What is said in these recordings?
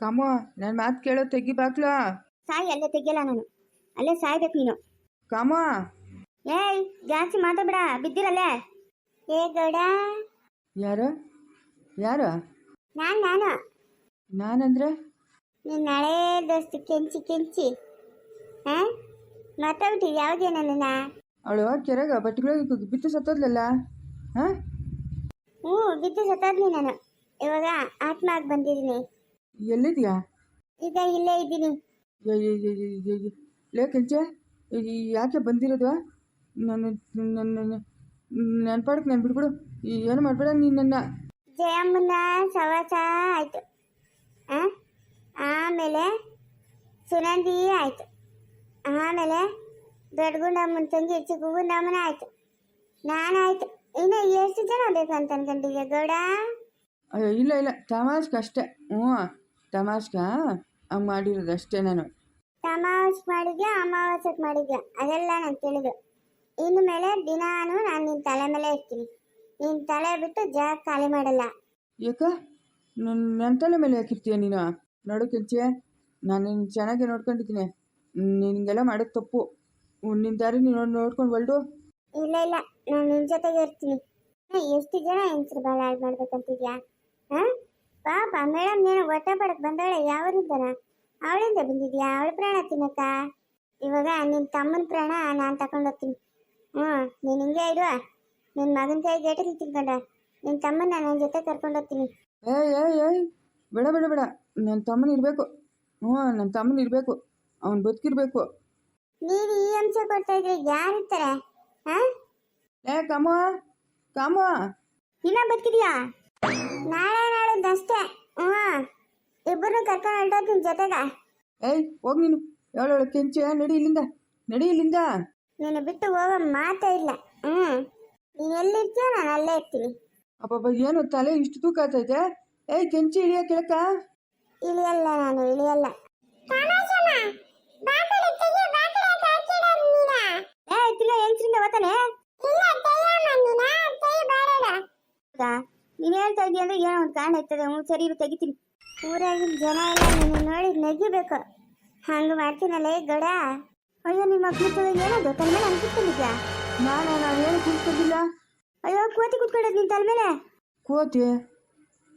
ಕಮ್ಮ ನನ್ನ ಮಾತು ಕೇಳೋ ತೆಗಿ ಬಾಕ್ಲಾ? ಸಾಯಿ ಅಲ್ಲೇ ತೆಗಿಯಲ್ಲ ನಾನು. ಅಲ್ಲೇ ಸಾಯ್ಬೇಕು ನೀನು. ಕಮೋ? ಏಯ್ ಜಾಸ್ತಿ ಮಾತಾಡ್ಬೇಡ ಬಿದ್ದಿರಲ್ಲೇ ಏ ಗೌಡ. ಯಾರು? ಯಾರು? ನಾನು ನಾನು. ನಾನಂದ್ರೆ? ನೀನು ನಾಳೆ ದೋಸ್ತು ಕೆಂಚಿ ಕೆಂಚಿ. ಹಾಂ? ಮಾತಾಡ್ಬಿಟ್ಟು ಯಾವುದೇ ನನ್ನ ಅವಳು ಕೆರೆಗ ಬಟ್ಟೆಗಳಿಗೆ ಬಿತ್ತು ಸತ್ತೋದ್ಲಲ್ಲ? ಹಾಂ? ಹ್ಞೂ ಬಿದ್ದು ಸತ್ತೋದ್ನಿ ನಾನು. ಇವಾಗ ಆತ್ಮ ಆಗಿ ಬಂದಿದ್ದೀನಿ. ಎಲ್ಲಿದ್ಯಾ? ಈಗ ಇಲ್ಲೇ ಇದ್ದೀನಿ. ಲೇ ಕೆಂಚೆ ಈ ಯಾಕೆ ಬಂದಿರೋದು? ನನ್ನ ನನ್ನ ನನ್ನ ಪಾಡಕ್ಕೆ ನಾನು ಏನು ಮಾಡ್ಬೇಡ ನೀನು ನನ್ನ? ಜಯಮ್ಮನ ಸವಾಸ ಆಯಿತು. ಆಮೇಲೆ ಸುನಂದಿ ಆಯ್ತು. ಆಮೇಲೆ ದೊಡ್ಡಗುಂಡಮ್ಮನ ತಂಗಿ ಚಿಕ್ಕಗುಂಡಮ್ಮನ ಆಯಿತು. ನಾನಾಯ್ತು. ಇನ್ನು ಎಷ್ಟು ಜನ ಬೇಕಂತ ಅನ್ಕೊಂಡಿದ್ದೆ ಗೌಡ? ಅಯ್ಯೋ ಇಲ್ಲ ಇಲ್ಲ. ತಮಾಷ್ಗೆ ಅಷ್ಟೇ ಹ್ಞೂ. ತಮಾಷ್ಗೆ ಹಂಗೆ ಮಾಡಿರೋದು ಅಷ್ಟೇ ನಾನು. ತಮಾಷ್ ಮಾಡಿದ್ಯಾ ಅಮಾವಾಸ್ಯಕ್ಕೆ ಮಾಡಿದ್ಯಾ? ಅದೆಲ್ಲ ನಾನು ತಿಳಿದು. ಇನ್ನು ಮೇಲೆ ದಿನಾನು ನಾನು ನಿನ್ನ ತಲೆ ಮೇಲೆ ಇರ್ತೀನಿ. ನಿನ್ನ ತಲೆ ಬಿಟ್ಟು ಜಾಗ ಖಾಲಿ ಮಾಡಲ್ಲ. ಯಾಕ? ನನ್ನ ನನ್ನ ತಲೆ ಮೇಲೆ ಹಾಕಿರ್ತೀಯ ನೀನು? ನೋಡು ಕೆಂಚೆ ನಾನು ನಿನ್ನ ಚೆನ್ನಾಗಿ ನೋಡ್ಕೊಂಡಿದ್ದೀನಿ. ನಿನಗೆಲ್ಲ ಮಾಡೋದು ತಪ್ಪು. ನಿನ್ನ ದಾರಿ ನೀನು ನೋಡ್ಕೊಂಡು ಹೊಲ್ಡು. ಇಲ್ಲ ಇಲ್ಲ. ನಾನು ನಿನ್ನ ಜೊತೆಗೆ ಇರ್ತೀನಿ. ಎಷ್ಟು ಜನ ಹೆಂಗಸ್ರು ಬಾಳ ಹಾಳು ಮಾಡ್ಬೇಕಂತಿದ್ಯಾ? ಹಾ ಪಾಪ ಮೇಡಮ್ ನೀನು ಹೊಟ್ಟೆ ಪಡಕ್ ಬಂದವಳೆ ಯಾವರಿಂದನ ಅವಳಿಂದ ಬಂದಿದ್ಯಾ? ಅವಳ ಪ್ರಾಣ ತಿನ್ನಕ್ಕ? ಇವಾಗ ನಿನ್ನ ತಮ್ಮನ ಪ್ರಾಣ ನಾನು ತಗೊಂಡು ಹೋಗ್ತೀನಿ. ಹ್ಞೂ ನೀನು ಹಿಂಗೆ ಇಡುವ ನಿನ್ನ ಮಗನ ಕೈ ಗೇಟಲ್ಲಿ ತಿನ್ಕೊಂಡ ನಿನ್ನ ತಮ್ಮನ ನನ್ನ ಜೊತೆ ಕರ್ಕೊಂಡು ಹೋಗ್ತೀನಿ. ಏಯ್ ಏಯ್ ಏಯ್ ಬೇಡ ಬೇಡ ಬೇಡ. ನನ್ನ ತಮ್ಮನ ಇರಬೇಕು. ಹ್ಞೂ ನನ್ನ ತಮ್ಮನ ಇರಬೇಕು. ಅವನು ಬದುಕಿರ್ಬೇಕು. ನೀವು ಈ ಅಂಶ ಕೊಡ್ತಾ ಇದ್ರೆ ಯಾರಿರ್ತಾರೆ ಹಾ? ಏ ಕಾಮ ಕಾಮ. ಇನ್ನ ಬದುಕಿದ್ಯಾ? ನಾಳೆ ನಾಳೆದಷ್ಟೇ ಹ್ಞೂ. ಇಬ್ಬರು ಕರ್ಕೊಂಡು ಹೊರಟೋಗ್ತೀನಿ ಜೊತೆಗೆ. ಏಯ್ ಹೋಗಿ ನೀನು. ಹೇಳೋಳು ಕೆಂಚೆ ನಡಿ ಇಲ್ಲಿಂದ. ನಡಿ ಇಲ್ಲಿಂದ. ನೀನು ಬಿಟ್ಟು ಹೋಗೋ ಮಾತೇ ಇಲ್ಲ. ಹ್ಞೂ. ನೀನು ಎಲ್ಲಿರ್ತೀಯ ನಾನು ಅಲ್ಲೇ ಇರ್ತೀನಿ. ಅಬ್ಬಬ್ಬ ಏನು ತಲೆ ಇಷ್ಟು ತೂಕ ಆಗ್ತೈತೆ ಏಯ್ ಕೆಂಚಿ ಇಳಿಯ ಕೆಳಕ ಇಳಿಯಲ್ಲ ನಾನು ಇಳಿಯಲ್ಲ. ಏ ತಿರ್ಗಾ ಹೆಂಗ್ಸ್ರಿಂದ ಓತಾನೆ ನೀನ್ ಹೇಳ್ತಾ ಇದೀಯ ಅಂದ್ರೆ ಏನೋ ಒಂದು ಕಾರಣ ಇರ್ತದೆ. ಹ್ಞೂ ಸರಿ ಇರು ತೆಗಿತೀನಿ. ಊರಾಗಿನ ಜನ ಎಲ್ಲ ನಿನ್ನ ನೋಡಿ ನೆಗಿಬೇಕು. ಹಂಗೆ ಮಾಡ್ತೀನಲ್ಲ ಏ ಗೌಡ. ಅಯ್ಯೋ ನಿಮ್ಮ ಮಕ್ಳು ಏನದು ತಲೆ ಮೇಲೆ ಹಂಗೆ ಕುತ್ಕೊಂಡಿದ್ಯಾ? ನಾನು ನಾನು ಏನು ಕೂತ್ಕೊಂಡಿಲ್ಲ. ಅಯ್ಯೋ ಕೋತಿ ಕುತ್ಕೊಂಡದ್ ನಿನ್ ತಲೆ ಮೇಲೆ? ಕೋತಿ?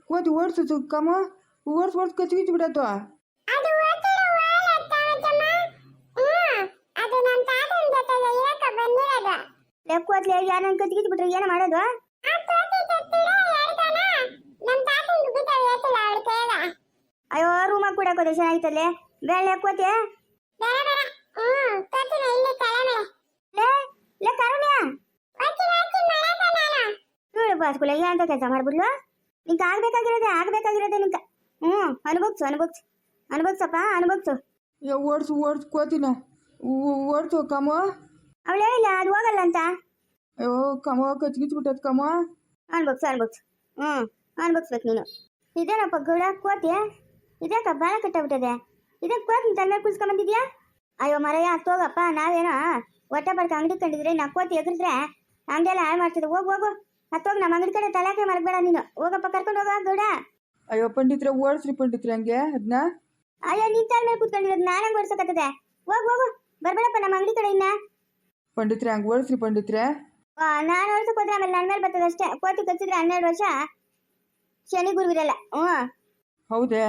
ಕೋತಿ ಓಡಿಸು ಕಮ್ಮ ಓಡಿಸ್ ಓಡಿಸ್ ಕಚ್ಚಿಗಿಚ್ಚು ಬಿಡತ್ತು ಲೆಕ್ಕೋತ್ಲೆ ಯಾರನ್ನ ಕಚ್ಚಿಗಿಚ್ಚು ಬಿಟ್ರೆ? ಏನು ಮಾಡೋದು? ಅಯ್ಯೋ ರೂಮಾಗ ಕೂಡ ಹಾಕೋದು ಚೆನ್ನಾಗಿತ್ತಲ್ಲೇ? ಬೇಳೆ ಹಾಕೋತೆ ಲೇ ಲೇ ಕಾರುಣ್ಯ ನೋಡು ಬಾಸ್ಕುಲ ಅಂತ ಕೆಲಸ ಮಾಡ್ಬಿಡ್ಲು? ನಿಂಗೆ ಆಗ್ಬೇಕಾಗಿರೋದೆ ಆಗ್ಬೇಕಾಗಿರೋದೆ ನಿಂಕ ಹ್ಞೂ ಅನುಭವಿಸು ಅನುಭವಿಸು. ಅನುಭವಿಸಪ್ಪ ಅನುಭವಿಸು. ಓಡಿಸು ಓಡ್ಸು ಕೋತಿನ. ಓಡಿಸು ಕಮ್ಮ ಅವಳು ಹೇಳಿಲ್ಲ ಅದು ಹೋಗಲ್ಲ ಅಂತ? ಅಯ್ಯೋ ಕಮ್ಮ ಕಚ್ಚಿಗಿಚ್ಚು ಬಿಟ್ಟತ್ ಕಮ್ಮ ಅನ್ಭವ್ಸು ಅನ್ಭವ್ಸು. ಹ್ಞೂ ಅನ್ಭವ್ಸ್ಬೇಕು ನೀನು. ಇದೇನಪ್ಪ ಗೌಡ ಕೋತಿ ಇದ್ಯಾಕ ಬಾಲ ಕಟ್ಟಬಿಟ್ಟದೆ? ಇದೇ ಕೋತಿ ತಲೆ ಕುಲ್ಸ್ಕೊಂಬಂದಿದ್ಯಾ ಅಯ್ಯೋ ಮರಯ್ಯ ಹೋಗಪ್ಪ ನಾವೇನೋ ಹೊಟ್ಟೆ ಬಡ್ಕ ಅಂಗಡಿ ಕಂಡಿದ್ರೆ ನಾ ಕೋತಿ ಎಗರಿದ್ರೆ ಅಂಗಡಿಯೆಲ್ಲ ಹಾಳು ಮಾಡ್ತಿದ್ದೆ ಹೋಗು ಹೋಗು. ಹತ್ತೋಗಿ ನಮ್ಮ ಅಂಗಡಿ ಕಡೆ ತಲೆಕೆ ಮರಬೇಡ ನೀನು. ಹೋಗಪ್ಪ ಕರ್ಕೊಂಡು ಹೋಗ ಗೌಡ. ಅಯ್ಯೋ ಪಂಡಿತ್ರೆ ಓಡಿಸ್ರಿ ಪಂಡಿತ್ರೆ ಹಂಗೆ ಅದನ್ನ ಅಯ್ಯೋ ನಿನ್ ತಲೆ ಮೇಲೆ ಕೂತ್ಕೊಂಡಿರೋದು ನಾನು ಹಂಗೆ ಓಡಿಸಕತ್ತದೆ? ಹೋಗು ಹೋಗು. ಬರಬೇಡಪ್ಪ ನಮ್ಮ ಅಂಗಡಿ ಕಡೆ ಇನ್ನ. ಪಂಡಿತ್ರೆ ಹಂಗೆ ಓಡಿಸ್ರಿ ಪಂಡಿತ್ರೆ. ನಾನು ಓಡಿಸಕ್ ಹೋದ್ರೆ ಆಮೇಲೆ ನನ್ನ ಮೇಲೆ ಬರ್ತದೆ ಅಷ್ಟೇ. ಕೋತಿ ಕಚ್ಚಿದ್ರೆ ಹನ್ನೆರಡು ವರ್ಷ. ಶನಿ ಗುರುವಿರಲ್ಲ. ಹ್ಞೂ ಹೌದೇ?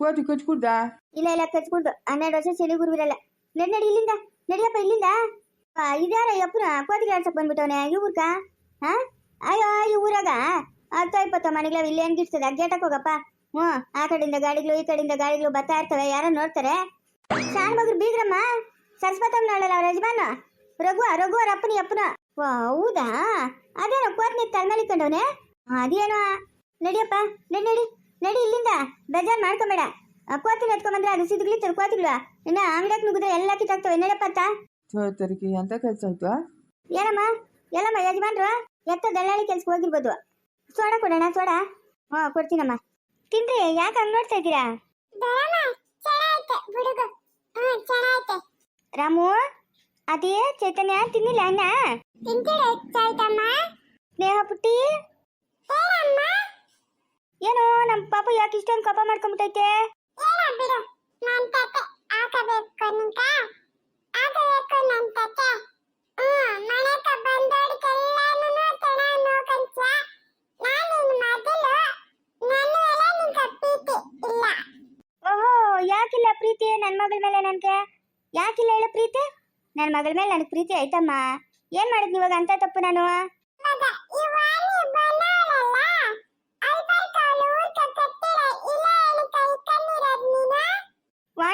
ಕೋತಿ ಕಚ್ಕುಡ್ದಾ ಇಲ್ಲ ಇಲ್ಲ ಕಚ್ಕೊಂಡು ಹನ್ನೆರಡು ವರ್ಷ ಚಳಿ ಗುರುವಿರಲ್ಲ ನಡಿ ನಡಿ, ಇಲ್ಲಿಂದ. ನಡಿಯಪ್ಪ, ಇಲ್ಲಿಂದ. ಇದ್ಯಾರ ಯಪ್ಪನ ಕೋತಿಗೆ ಆಡ್ಸಕ್ ಬಂದ್ಬಿಟ್ಟವನೆ ಊರ್ಕ? ಹಾ ಅಯ್ಯೋ, ಈ ಊರಾಗ? ಹತ್ತು, ಇಪ್ಪತ್ತು ಮನೆಗಳ ಇಲ್ಲಿ ಏನ್ ಗಿಡ್ತದೆ ಗೇಟಕ್ ಹೋಗಪ್ಪ. ಹ್ಞೂ, ಆ ಕಡೆಯಿಂದ ಗಾಡಿಗಳು, ಈ ಕಡೆಯಿಂದ ಗಾಡಿಗಳು ಬರ್ತಾ ಇರ್ತವೆ. ಯಾರೋ ನೋಡ್ತಾರೆ. ಶಾನ್ ಬಗ್ರು ಬೀಗ್ರಮ್ಮ. ಸರಸ್ವತಮ್ಮ ನೋಡಲ್ಲ ಅವ್ರ ಯಜಮಾನ? ರಘು ರಘು ಅವ್ರ ಅಪ್ಪನ ಅಪ್ಪನ? ಹೌದಾ? ಅದೇನೋ ಕೋತ್ನಿ ತಲೆಮೇಲೆ ಇಟ್ಕೊಂಡವನೆ ಅದೇನೋ? ನಡಿಯಪ್ಪ, ನಡಿ ನಡಿ. ನಡಿ ಇಲ್ಲಿಂದ. ಬೇಜಾರು ಮಾಡ್ಕೊಂಬೇಡ. ಆ ಕೋತಿನ ಎತ್ಕೊಂಬಂದ್ರೆ ಅದು ಸಿದ್ಗಳಿ ಕೋತಿಗಳು ಇನ್ನ ಅಂಗಡಿಯಾಗ ನುಗ್ಗಿದ್ರೆ ಎಲ್ಲ ಕಿತ್ತಾಗ್ತವೆ ನಡಪ್ಪ ಅತ್ತ. ತರಿಗೆ ಎಂತ ಕೆಲಸ ಆಯ್ತು? ಏನಮ್ಮ? ಎಲ್ಲಮ್ಮ ಯಜಮಾನ್ರು? ಎತ್ತ ದಳ್ಳಾಳಿ ಕೆಲ್ಸಕ್ಕೆ ಹೋಗಿರ್ಬೋದು. ಸೋಡಾ ಕೊಡೋಣ ಸೋಡಾ. ಹಾ ಕೊಡ್ತೀನಮ್ಮ. ತಿನ್ರಿ ಯಾಕೆ ಹಂಗ್ ನೋಡ್ತಾ ಇದ್ದೀರಾ? ರಾಮು ಅದೇ ಚೈತನ್ಯ ತಿನ್ನಿಲ್ಲ ಅಣ್ಣ? ಸ್ನೇಹ ಪುಟ್ಟಿ? ಏನೋ ನಮ್ಮ ಪಾಪ ಯಾಕೆ ಇಷ್ಟೊಂದು ಕೋಪ ಮಾಡ್ಕೊಂಬಿಟ್ಟೈತೆ? ಯಾಕಿಲ್ಲ ಪ್ರೀತಿ ನನ್ನ ಮಗಳ ಮೇಲೆ ನನಗೆ? ಯಾಕಿಲ್ಲ ಹೇಳು ಪ್ರೀತಿ? ನನ್ನ ಮಗಳ ಮೇಲೆ ನನಗೆ ಪ್ರೀತಿ ಆಯ್ತಮ್ಮ. ಏನು ಮಾಡಿದ್ನಿ ಇವಾಗ ಅಂತ ತಪ್ಪು ನಾನು?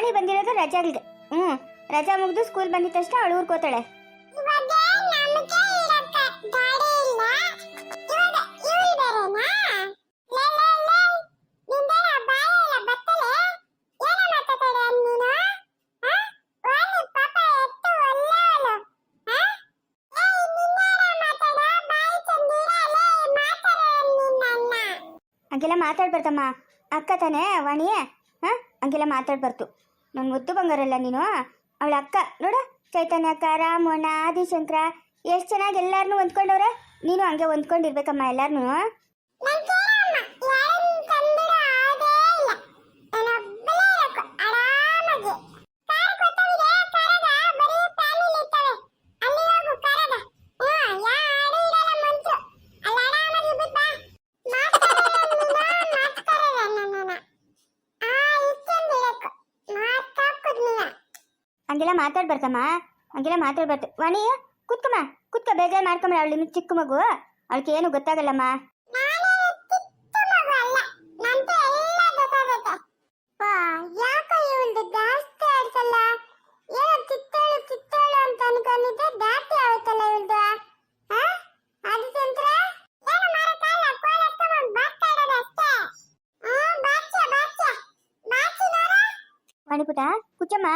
ವಾಣಿ ಬಂದಿರೋದು ರಜಾಗಳಿಗೆ ಹ್ಮ್ ರಜಾ ಮುಗಿದು ಸ್ಕೂಲ್ ಬಂದಿದ ತಕ್ಷಣ ಅವಳು ಊರ್ಕೋತಾಳೆ ಹಂಗೆಲ್ಲ ಮಾತಾಡ್ಬಾರ್ದಮ್ಮ. ಅಕ್ಕ ತಾನೇ ವಾಣಿ ಹಾ ಹಂಗೆಲ್ಲ ಮಾತಾಡ್ಬಾರ್ದು. ನನ್ನ ಗೊತ್ತು ಬಂಗಾರಲ್ಲ ನೀನು? ಅವಳ ಅಕ್ಕ, ನೋಡು, ಚೈತನ್ಯ ಅಕ್ಕ, ರಾಮಣ್ಣ, ಆದಿಶಂಕರ, ಎಷ್ಟು ಚೆನ್ನಾಗಿ ಎಲ್ಲಾರನ್ನೂ ಹೊಂದ್ಕೊಂಡವ್ರೆ? ನೀನು ಹಂಗೆ ಹೊಂದ್ಕೊಂಡಿರ್ಬೇಕಮ್ಮ ಎಲ್ಲಾರನ್ನೂ. ಹಂಗೆಲ್ಲ ಮಾತಾಡ್ಬಾರ್ದಮ್ಮ ಹಂಗೆಲ್ಲ ಮಾತಾಡ್ಬಾರ್ದು ವಾಣಿ ಕುತ್ಕಮ್ಮ. ಕುತ್ಕ ಬೇಜಾರು ಮಾಡ್ಕೊಂಬ ಅವಳು ನಿಮ್ಮ ಚಿಕ್ಕ ಮಗು. ಅವಳಿಗೆ ಏನು ಗೊತ್ತಾಗಲ್ಲಮ್ಮ. ವಾಣಿಪುಟ ಕುಚ್ಚಮ್ಮ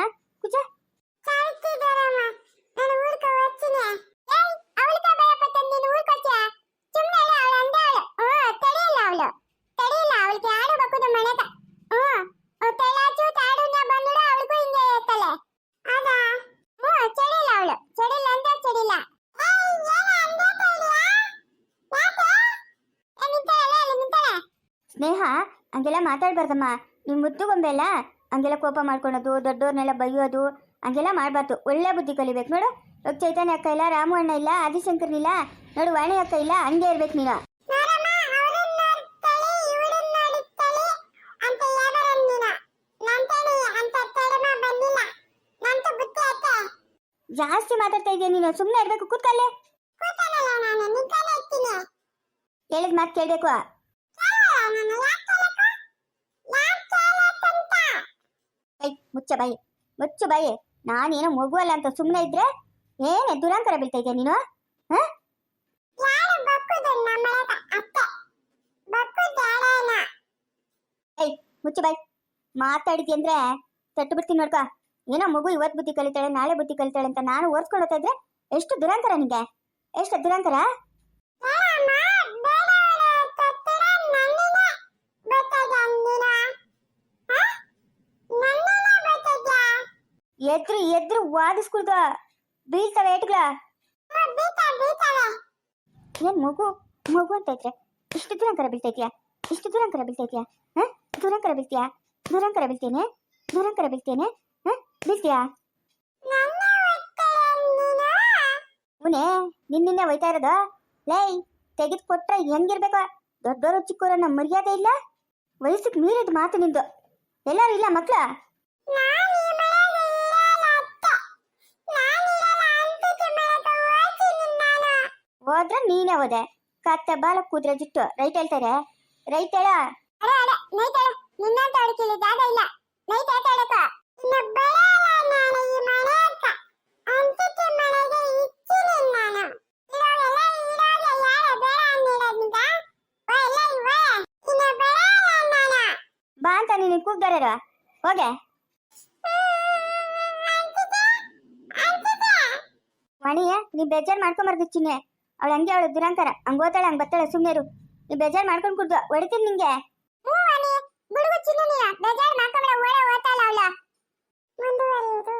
ಸ್ನೇಹ ಹಂಗೆಲ್ಲ ಮಾತಾಡ್ಬಾರ್ದಮ್ಮ. ನಿಮ್ಮ ಮುದ್ದು ಗೊಂಬೆ ಅಲ್ಲ ಹಂಗೆಲ್ಲ ಕೋಪ ಮಾಡ್ಕೊಳೋದು ದೊಡ್ಡವ್ರನ್ನೆಲ್ಲ ಬೈಯೋದು ಹಂಗೆಲ್ಲ ಮಾಡಬಾರ್ದು. ಒಳ್ಳೆ ಬುದ್ಧಿ ಕಲಿಬೇಕು. ನೋಡು ಚೈತನ್ಯ ಅಕ್ಕ ಇಲ್ಲ ರಾಮು ಅಣ್ಣ ಇಲ್ಲ ಆದಿಶಂಕರ್ನಿಲ್ಲ ನೋಡು ವಾಣಿ ಅಕ್ಕ ಇಲ್ಲ ಹಂಗೆ ಇರ್ಬೇಕು ನೀನು. ಜಾಸ್ತಿ ಮಾತಾಡ್ತಾ ಇದೀಯ ನೀನು. ಸುಮ್ಮನೆ ಇರ್ಬೇಕು ಕೂತ್ಕಲ್ಲೇ. ಹೇಳಿದ ಮಾತು ಕೇಳಬೇಕು. ಮುಚ್ಚ ಬಾಯಿ ಮುಚ್ಚು ಬಾಯಿ. ನಾನೇನೋ ಮಗುವಲ್ಲ ಅಂತ ಸುಮ್ಮನೆ ಇದ್ರೆ ಏನೇ ದುರಂತರ ಬೀಳ್ತಾ ಇದೆಯಾ ನೀನು? ಐ ಮುಚ್ಚು ಬಾಯಿ. ಮಾತಾಡಿದ್ಯ ಅಂದ್ರೆ ತಟ್ಟು ಬಿಡ್ತೀನಿ ನೋಡ್ಕ. ಏನೋ ಮಗು ಇವತ್ತು ಬುದ್ಧಿ ಕಲಿತಾಳೆ ನಾಳೆ ಬುದ್ಧಿ ಕಲಿತಾಳೆ ಅಂತ ನಾನು ಓದಿಸ್ಕೊಳ್ತಾ ಇದ್ರೆ ಎಷ್ಟು ದುರಂತರ ನಿಂಗೆ? ಎಷ್ಟು ದುರಂಕಾರ? ಎದ್ರು ಎದ್ರು ವಾದಿಸ್ಕೊಳ್ದ. ಬೀಳ್ತವೆ ಏಟ್ಗಳ. ಏನ್ ಮಗು? ಮಗು ಅಂತ ಐತ್ರೆ ಇಷ್ಟು ದುರಂಕರ ಬೀಳ್ತೈತ್ಯಾ ಇಷ್ಟು ದುರಂಕರ ಬೀಳ್ತೈತ್ಯಾ ಹ? ದುರಂಕರ ಬೀಳ್ತೀಯಾ? ದುರಂಕರ ಬೀಳ್ತೇನೆ? ದುರಂಕರ ಬೀಳ್ತೇನೆ? ಹ? ಬೀಳ್ತೀಯಾ? ಮುನೆ, ನಿನ್ನಿನ್ನೆ ಒಯ್ತಾ ಇರೋದು? ಲೈ ತೆಗೆದು ಕೊಟ್ರೆ ಹೆಂಗಿರ್ಬೇಕು? ದೊಡ್ಡವರು ಚಿಕ್ಕವರು ನಮ್ಮ ಮರ್ಯಾದೆ ಇಲ್ಲ? ವಯಸ್ಸಿಗೆ ಮೀರಿದ ಮಾತು ನಿಂದು. ಎಲ್ಲರೂ ಇಲ್ಲ ಮಕ್ಳ? ಹೋದ್ರೆ ನೀನೇ ಹೋದೆ. ಕತ್ತೆ ಬಾಲ ಕೂದ್ರೆ ಜುಟ್ಟು ರೈಟ್ ಹೇಳ್ತಾರೆ? ರೈಟ್ ಹೇಳ. ನಿನ್ನಂತ ಅಡಿಕೆಲಿ ಜಾಗ ಇಲ್ಲ. ನೈಟ್ ಹೇಳ್ತಾಳಕ ಇನ್ನ ಬರಲ್ಲ ನಾನು ಈ ಅಂತ ಅಂತಿಕೆ ಮನೆಗೆ ಇಚ್ಚಿನಿ ನಾನು. ಇರೋರೆಲ್ಲ ಇರೋರೆ ಯಾರ ಬೇಡ ಅಂದಿರೋದ್ನಿಂದ ಓ ಎಲ್ಲ ಇವೆ ಇನ್ನ ಬರಲ್ಲ ನಾನು. ಬಾ ಅಂತ ನೀನು ಕೂಗ್ದಾರ ಹೋಗೆ. ಮಣಿಯ ನೀ ಬೇಜಾರ್ ಮಾಡ್ಕೊಂಬಾರ್ದು ಚಿನ್ನೆ. ಅವಳು ಹಂಗೆ ಅವಳು ದುರಂತರ ಹಂಗ ಓದ್ತಾಳೆ, ಹಂಗ ಬರ್ತಾಳೆ ಸುಮ್ಮನೆ ನೀ ಬೇಜಾರ್ ಮಾಡ್ಕೊಂಡು ಕುಡ್ದು, ಹೊಡಿತೀನಿ ನಿಂಗೆ. ಬಿಡುಗು ಚಿನ್ನ ನೀ ಬೇಜಾರ್ ಮಾಡ್ಕೊಂಬೇಡ, ಓಡ ಓದ್ತಾಳ ಅವಳ. ಮುಂದುವರಿಯುವುದು.